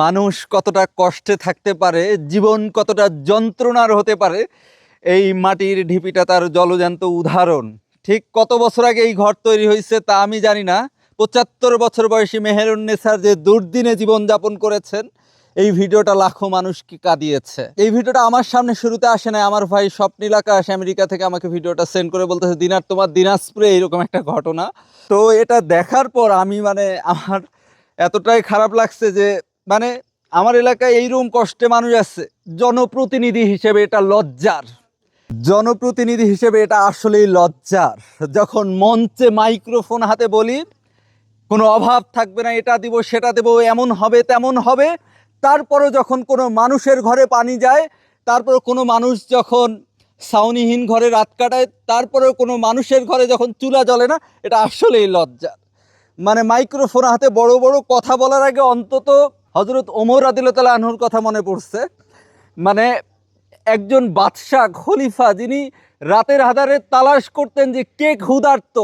মানুষ কতটা কষ্টে থাকতে পারে, জীবন কতটা যন্ত্রণার হতে পারে, এই মাটির ঢিপিটা তার জলজান্ত উদাহরণ। ঠিক কত বছর আগে এই ঘর তৈরি হয়েছে তা আমি জানি না। পঁচাত্তর বছর বয়সী মেহেরুন্নেসার যে দুর্দিনে জীবনযাপন করেছেন, এই ভিডিওটা লাখো মানুষকে কাঁদিয়েছে। এই ভিডিওটা আমার সামনে শুরুতে আসে না আমার ভাই স্বপ্নীল আকাশ আমেরিকা থেকে আমাকে ভিডিওটা সেন্ড করে বলতেছে, দিনার তোমার দিনাজপুরে এইরকম একটা ঘটনা। তো এটা দেখার পর আমি মানে আমার এতটাই খারাপ লাগছে যে মানে আমার এলাকায় এইরকম কষ্টে মানুষ আছে, জনপ্রতিনিধি হিসেবে এটা লজ্জার। জনপ্রতিনিধি হিসেবে এটা আসলেই লজ্জার। যখন মঞ্চে মাইক্রোফোন হাতে বলি, কোনো অভাব থাকবে না, এটা দিব, সেটা দেবো, এমন হবে, তেমন হবে। তারপরে যখন কোনো মানুষের ঘরে পানি যায় তারপর কোনো মানুষ যখন ছাউনিহীন ঘরে রাত কাটায়, তারপরেও কোনো মানুষের ঘরে যখন চুলা জ্বলে না, এটা আসলেই লজ্জার। মানে মাইক্রোফোন হাতে বড় বড় কথা বলার আগে অন্তত হজরত ওমর আদিলতাল আনহুর কথা মনে পড়ছে। মানে একজন বাদশাহ খলিফা যিনি রাতের আধারে তালাশ করতেন যে কে ক্ষুধার্ত,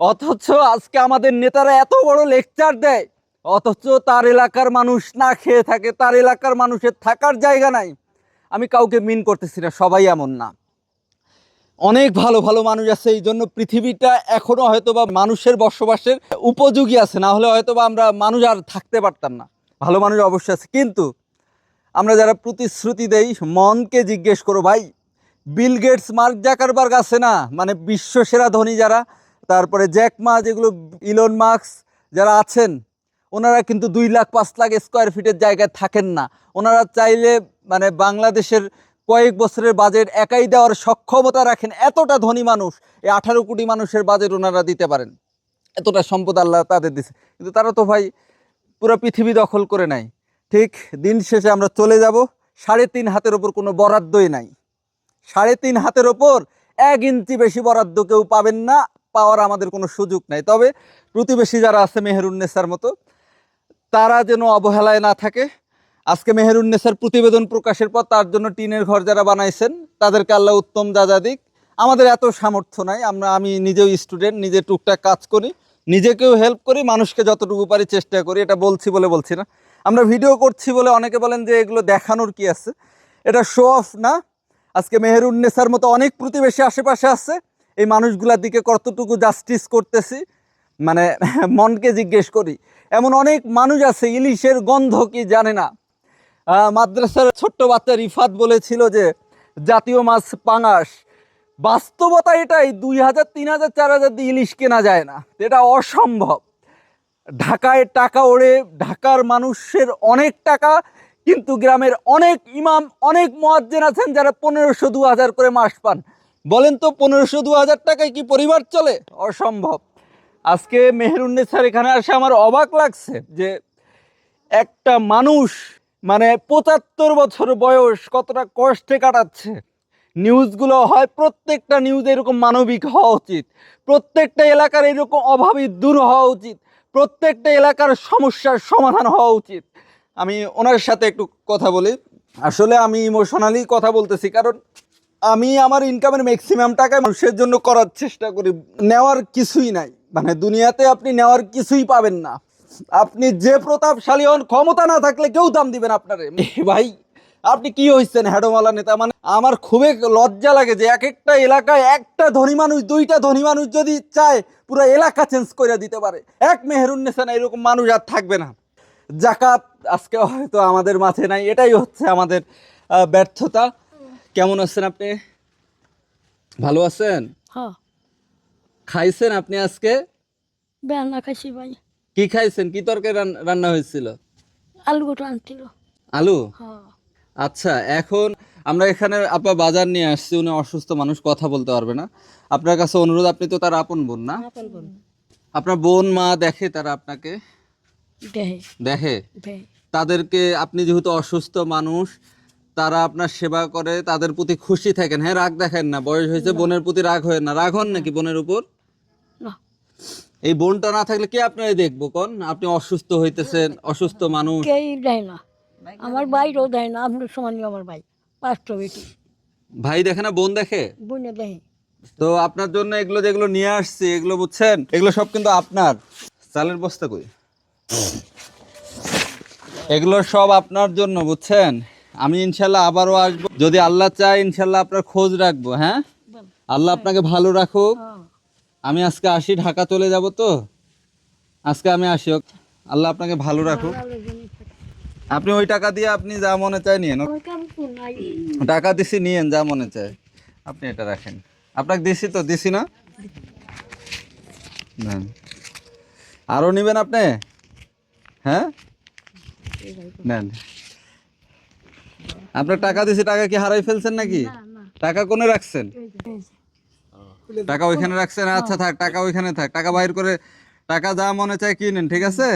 অথচ আজকে আমাদের নেতারা এত বড় লেকচার দেয়, অথচ তার এলাকার মানুষ না খেয়ে থাকে, তার এলাকার মানুষের থাকার জায়গা নাই। আমি কাউকে মিন করতেছি না, সবাই এমন না। অনেক ভালো ভালো মানুষ আছে, এই জন্য পৃথিবীটা এখনও হয়তো বা মানুষের বসবাসের উপযোগী আছে, না হলে হয়তো বা আমরা মানুষ আর থাকতে পারতাম না। ভালো মানুষ অবশ্যই আছে। কিন্তু আমরা যারা প্রতিশ্রুতি দেই, মনকে জিজ্ঞেস করো, ভাই, বিল গেটস, মার্ক জাকারবার্গ আছে না? মানে বিশ্ব সেরা ধনী যারা, তারপরে জ্যাকমা যেগুলো ইলন মার্কস যারা আছেন, ওনারা কিন্তু দুই লাখ পাঁচ লাখ স্কোয়ার ফিটের জায়গায় থাকেন না। ওনারা চাইলে মানে বাংলাদেশের কয়েক বছরের বাজেট একাই দেওয়ার সক্ষমতা রাখেন এতটা ধনী মানুষ, এই আঠারো কোটি মানুষের বাজেট ওনারা দিতে পারেন। এতটা সম্পদ আল্লাহ তাদের দিছে। কিন্তু তারা তো ভাই পুরো পৃথিবী দখল করে নেয় ঠিক দিন শেষে আমরা চলে যাব, সাড়ে তিন হাতের ওপর কোনো বরাদ্দই নাই। সাড়ে তিন হাতের ওপর এক ইঞ্চি বেশি বরাদ্দ কেউ পাবেন না, পাওয়ার আমাদের কোনো সুযোগ নাই। তবে প্রতিবেশী যারা আছে মেহেরুন্নেসার মতো, তারা যেন অবহেলায় না থাকে। আজকে মেহেরুন্নেসার প্রতিবেদন প্রকাশের পর তার জন্য টিনের ঘর যারা বানাইছেন, তাদেরকে আল্লাহ উত্তম দাদা দিক। আমাদের এত সামর্থ্য নাই, আমরা, আমি নিজেও স্টুডেন্ট নিজে টুকটাক কাজ করি। নিজেকেও হেল্প করি, মানুষকে যতটুকু পারি চেষ্টা করি, এটা বলছি বলে বলছি না। আমরা ভিডিও করছি বলে অনেকে বলেন যে এগুলো দেখানোর কি আছে? এটা শো অফ না। আজকে মেহেরুন্নেসার মতো অনেক প্রতিবেশী আশেপাশে আছে। এই মানুষগুলোর দিকে কতটুকু জাস্টিস করতেছি মানে মনকে জিজ্ঞেস করি। এমন অনেক মানুষ আছে, ইলিশের গন্ধ কি জানে না। মাদ্রাসার ছোট্ট বাচ্চা রিফাত বলেছিল যে, জাতীয় মাছ পাঙাশ। বাস্তবতা এটাই, দুই হাজার, তিন হাজার, চার হাজার দিয়ে ইলিশ কেনা যায় না। এটা অসম্ভব। ঢাকায় টাকা ওড়ে, ঢাকার মানুষের অনেক টাকা, কিন্তু গ্রামের অনেক ইমাম, অনেক মোয়াজ্জেন আছেন যারা পনেরোশো, দু হাজার করে মাস পান। বলেন তো, পনেরোশো, দু হাজার টাকায় কি পরিবার চলে? অসম্ভব। আজকে মেহেরুন্নেসার এখানে আসে, আমার অবাক লাগছে যে একটা মানুষ মানে পঁচাত্তর বছর বয়স কতটা কষ্টে কাটাচ্ছে। নিউজগুলো হয়, প্রত্যেকটা নিউজ এরকম মানবিক হওয়া উচিত। প্রত্যেকটা এলাকার এরকম অভাবী দূর হওয়া উচিত। প্রত্যেকটা এলাকার সমস্যার সমাধান হওয়া উচিত। আমি ওনার সাথে একটু কথা বলি। আসলে আমি ইমোশনালি কথা বলতেছি, কারণ আমি আমার ইনকামের ম্যাক্সিমাম টাকা মানুষের জন্য করার চেষ্টা করি। নেওয়ার কিছুই নাই। মানে দুনিয়াতে আপনি নেওয়ার কিছুই পাবেন না। আপনি যে প্রতাপশালী হন, ক্ষমতা না থাকলে কেউ দাম দিবেন আপনারে। ভাই আপনি কি হয়েছেন হ্যাডোমালা নেতা? মানে আমার খুবই লজ্জা লাগে যে এক একটা এলাকায় একটা ধনী মানুষ দুইটা ধনী মানুষ যদি চায় পুরো এলাকা চেঞ্জ করে দিতে পারে। এক মেহরুন্নেসা না এরকম মানুষ আর থাকবে না। জাকাত আজকে হয়তো আমাদের মাঝে নাই এটাই হচ্ছে আমাদের ব্যর্থতা। কেমন আছেন আপনি? ভালো আছেন? খাইছেন আপনি আজকে? বেড়া খাইছি ভাই। কি খাইছেন? কি তরকারি রান্না হয়েছিল? আলু গোটা আনছিল। আলু? হ্যাঁ আচ্ছা এখন আমরা এখানে আপা বাজার নিয়ে আসছি উনি অসুস্থ মানুষ কথা বলতে পারবে না। আপনার কাছে অনুরোধ আপনি তো তার আপন বোন না? আপনার বোন মা দেখে তারা আপনাকে? দেখে। তাদেরকে আপনি যেহেতু অসুস্থ মানুষ তারা আপনার সেবা করে তাদের প্রতি খুশি থাকেন। হ্যাঁ রাগ দেখেন না বয়স হয়েছে বোনের প্রতি রাগ হয় না। রাগ হন নাকি বোনের উপর? এই বোনটা না থাকলে কে আপনারে দেখব কন? আপনি অসুস্থ হইতেছেন অসুস্থ মানুষ। না। আমার ভাইরও দেয় না আপনার সমানই আমার ভাই পাঁচটা বেটি। ভাই দেখে না বোন দেখে? বোনে দেহে তো আপনার জন্য এগুলো যেগুলো নিয়ে আসছি এগুলো বুঝছেন? এগুলো সব কিন্তু আপনার। চালের বস্তা কই? এগুলো সব আপনার জন্য বুঝছেন? আমি ইনশাল্লাহ আবারও আসব। যদি আল্লাহ চায় ইনশাল্লাহ আপনার খোঁজ রাখব হ্যাঁ? আল্লাহ আপনাকে ভালো রাখুক। হ্যাঁ। আমি আজকে আসি ঢাকা চলে যাব তো? আজকে আমি আসি। আল্লাহ আপনাকে ভালো রাখুক। আপনি ওই টাকা দিয়ে আপনি যা মনে চায় নিয়েন। টাকা দিছি নিয়েন যা মনে চায়। আপনি এটা রাখেন। আপনাকে দিছি তো দিছি না? আরও নেবেন আপনি? হ্যাঁ? নেন। আপনার টাকা দিছি টাকা কি হারাই ফেলছেন নাকি? টাকা কোনে রাখছেন? টাকা ওইখানে রাখছেন? আচ্ছা থাক টাকা ওইখানে থাক। টাকা বাইর করে টাকা যা মনে চায় কিনেন ঠিক আছে?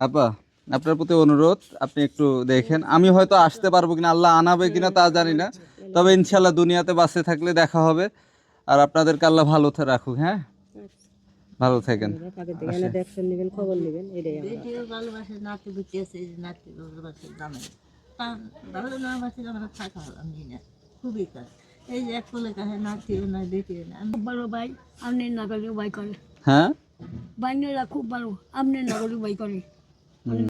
আপা আপনার প্রতি অনুরোধ আপনি একটু দেখেন আমি হয়তো আসতে পারব কিনা আল্লাহ আনাবে কিনা তা জানি না তবে ইনশাল্লাহ দুনিয়াতে বাঁচে থাকলে দেখা হবে আর আপনাদেরকে আল্লাহ ভালো রাখুক হ্যাঁ ভালো থাকেন এই যে বাসে এক খুব ভাই আপনি না করলে ভাই করে হ্যাঁ বাইনেরা খুব ভালো আপনি না করলে ভাই করে